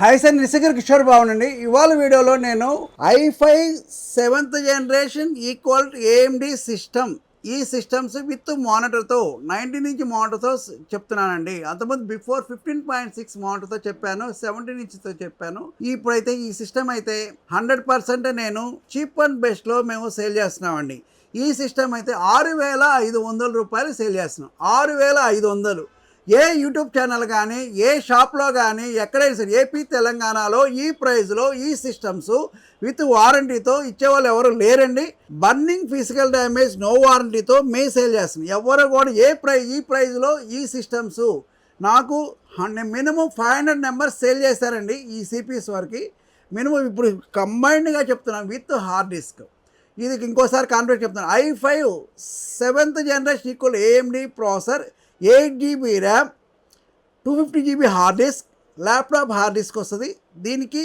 Hi sir Nishagar Kishore బాగునండి ఇవాళ వీడియోలో నేను i five seventh generation equal AMD system ఈ సిస్టమ్స్ విత్ మానిటర్తో నైన్టీన్ ఇంచ్ మానిటర్తో చెప్తున్నానండి. అంతకుముందు బిఫోర్ ఫిఫ్టీన్ పాయింట్ సిక్స్ మానిటర్తో చెప్పాను సెవెంటీన్ ఇంచ్తో చెప్పాను. ఇప్పుడైతే ఈ సిస్టమ్ అయితే హండ్రెడ్ పర్సెంట్ నేను చీప్ అండ్ బెస్ట్లో మేము సేల్ చేస్తున్నామండి. ఈ సిస్టమ్ అయితే ఆరు వేల ఐదు వందల రూపాయలు సేల్ చేస్తున్నాం. ఆరు వేల ఐదు వందలు. ఏ యూట్యూబ్ ఛానల్ కానీ ఏ షాప్లో కానీ ఎక్కడైనా సరే ఏపీ తెలంగాణలో ఈ ప్రైస్లో ఈ సిస్టమ్స్ విత్ వారంటీతో ఇచ్చేవాళ్ళు ఎవరు లేరండి. బర్నింగ్ ఫిజికల్ డ్యామేజ్ నో వారంటీతో మే సేల్ చేస్తున్నాం ఎవరు కూడా ఏ ప్రై ఈ ప్రైస్లో ఈ సిస్టమ్స్ నాకు minimum five hundred numbers sale చేశారండి ఈ సిపిఎస్ వరకు. మినిమం ఇప్పుడు కంబైన్డ్గా చెప్తున్నాం విత్ హార్డ్ డిస్క్. ఇది ఇంకోసారి కాన్ఫిడెంట్ చెప్తున్నాను. I five seventh generation equal AMD processor eight GB RAM two fifty GB hard disk laptop hard disk వస్తుంది. దీనికి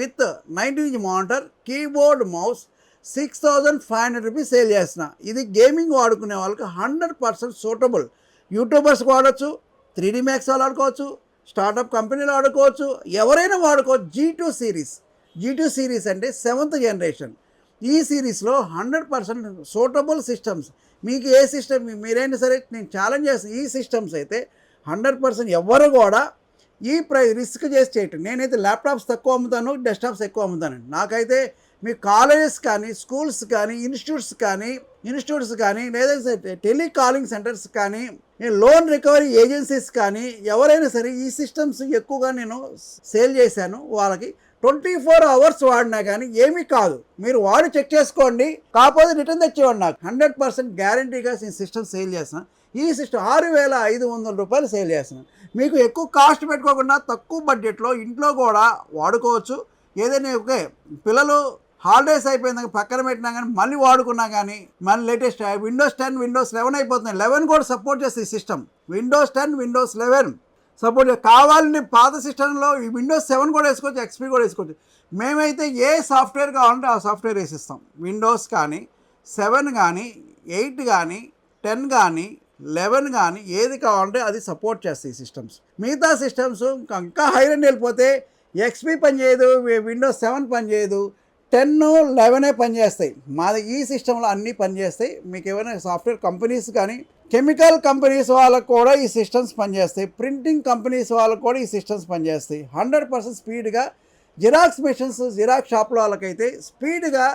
with nineteen inch monitor keyboard mouse six thousand five hundred rupees sale చేసిన ఇది gaming వాడుకునే వాళ్ళకి hundred percent suitable. YouTubers వాడచ్చు three D max వాళ్ళు ఆడుకోవచ్చు startup కంపెనీలు ఆడుకోవచ్చు ఎవరైనా వాడుకోవచ్చు G two series G two series అంటే సెవెంత్ జనరేషన్. ఈ సిరీస్లో హండ్రెడ్ పర్సెంట్ సూటబుల్ సిస్టమ్స్. మీకు ఏ సిస్టమ్ మీరైనా సరే నేను ఛాలెంజ్ చేస్తాను ఈ సిస్టమ్స్ అయితే హండ్రెడ్ పర్సెంట్ ఎవరు కూడా ఈ ప్రై రిస్క్ చేసి చేయటం. నేనైతే ల్యాప్టాప్స్ తక్కువ అమ్ముతాను డెస్క్టాప్స్ ఎక్కువ అమ్ముతానండి నాకైతే మీ కాలేజెస్ కానీ స్కూల్స్ కానీ ఇన్స్టిట్యూట్స్ కానీ ఇన్స్టిట్యూట్స్ కానీ లేదా టెలికాలింగ్ సెంటర్స్ కానీ నేను లోన్ రికవరీ ఏజెన్సీస్ కానీ ఎవరైనా సరే ఈ సిస్టమ్స్ ఎక్కువగా నేను సేల్ చేశాను వాళ్ళకి ట్వంటీ ఫోర్ అవర్స్ వాడినా కానీ ఏమీ కాదు. మీరు వాడి చెక్ చేసుకోండి కాకపోతే రిటర్న్ తెచ్చేవాడు నాకు. హండ్రెడ్ పర్సెంట్ గ్యారంటీగా నేను సిస్టమ్ సేల్ చేస్తాను ఈ సిస్టమ్ ఆరు వేల ఐదు వందల రూపాయలు సేల్ చేస్తున్నాను మీకు ఎక్కువ కాస్ట్ పెట్టుకోకుండా తక్కువ బడ్జెట్లో ఇంట్లో కూడా వాడుకోవచ్చు. ఏదైనా ఓకే పిల్లలు హాలిడేస్ అయిపోయిందాక పక్కన పెట్టినా కానీ మళ్ళీ వాడుకున్నా కానీ మళ్ళీ latest windows ten windows eleven అయిపోతున్నాయి. లెవెన్ కూడా సపోర్ట్ చేస్తుంది system windows ten windows eleven support కావాలని పాత సిస్టంలో ఈ విండోస్ సెవెన్ కూడా వేసుకోవచ్చు ఎక్స్పీ కూడా వేసుకోవచ్చు. మేమైతే ఏ సాఫ్ట్వేర్ కావాలంటే ఆ సాఫ్ట్వేర్ వేసిస్తాం. విండోస్ కానీ సెవెన్ కానీ ఎయిట్ కానీ టెన్ కానీ లెవెన్ కానీ ఏది కావాలంటే అది సపోర్ట్ చేస్తాయి సిస్టమ్స్ మిగతా సిస్టమ్స్ ఇంకా హైరెండ్ వెళ్ళిపోతే ఎక్స్పీ పనిచేయదు విండోస్ సెవెన్ పనిచేయదు టెన్ లెవెనే పనిచేస్తాయి. మాది ఈ సిస్టంలో అన్నీ పనిచేస్తాయి. మీకు ఏమైనా సాఫ్ట్వేర్ కంపెనీస్ కానీ కెమికల్ కంపెనీస్ వాళ్ళకు కూడా ఈ సిస్టమ్స్ పనిచేస్తాయి. ప్రింటింగ్ కంపెనీస్ వాళ్ళకు కూడా ఈ సిస్టమ్స్ పనిచేస్తాయి. హండ్రెడ్ పర్సెంట్ స్పీడ్గా జిరాక్స్ మిషన్స్ జిరాక్స్ షాప్లో వాళ్ళకైతే స్పీడ్గా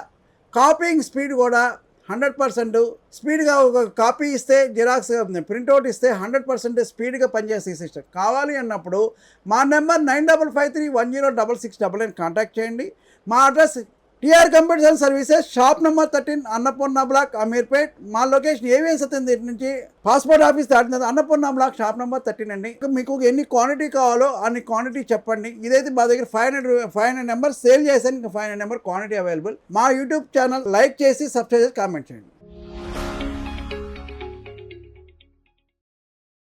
కాపీయింగ్ స్పీడ్ కూడా హండ్రెడ్ పర్సెంట్ స్పీడ్గా ఒక కాపీ ఇస్తే జిరాక్స్ ప్రింట్అవుట్ ఇస్తే హండ్రెడ్ పర్సెంట్ స్పీడ్గా పనిచేసే సిస్టమ్. కావాలి అన్నప్పుడు మా number nine double five three one zero double six double nine contact చేయండి. మా address TR computer services shop number thirteen Annapurna block Ameerpet మా లొకేషన్ ఏవిఎన్ సత్యం దగ్గర నుంచి పాస్పోర్ట్ ఆఫీస్ దాటిన Annapurna block shop number thirteen అండి. మీకు ఎన్ని quantity కావాలో అన్ని క్వాంటిటీ చెప్పండి. ఇదైతే మా దగ్గర five hundred five hundred number sale చేశాను. ఇంకా five hundred number quantity available మా యూట్యూబ్ ఛానల్ లైక్ చేసి సబ్స్క్రైబ్ చేసి కామెంట్ చేయండి.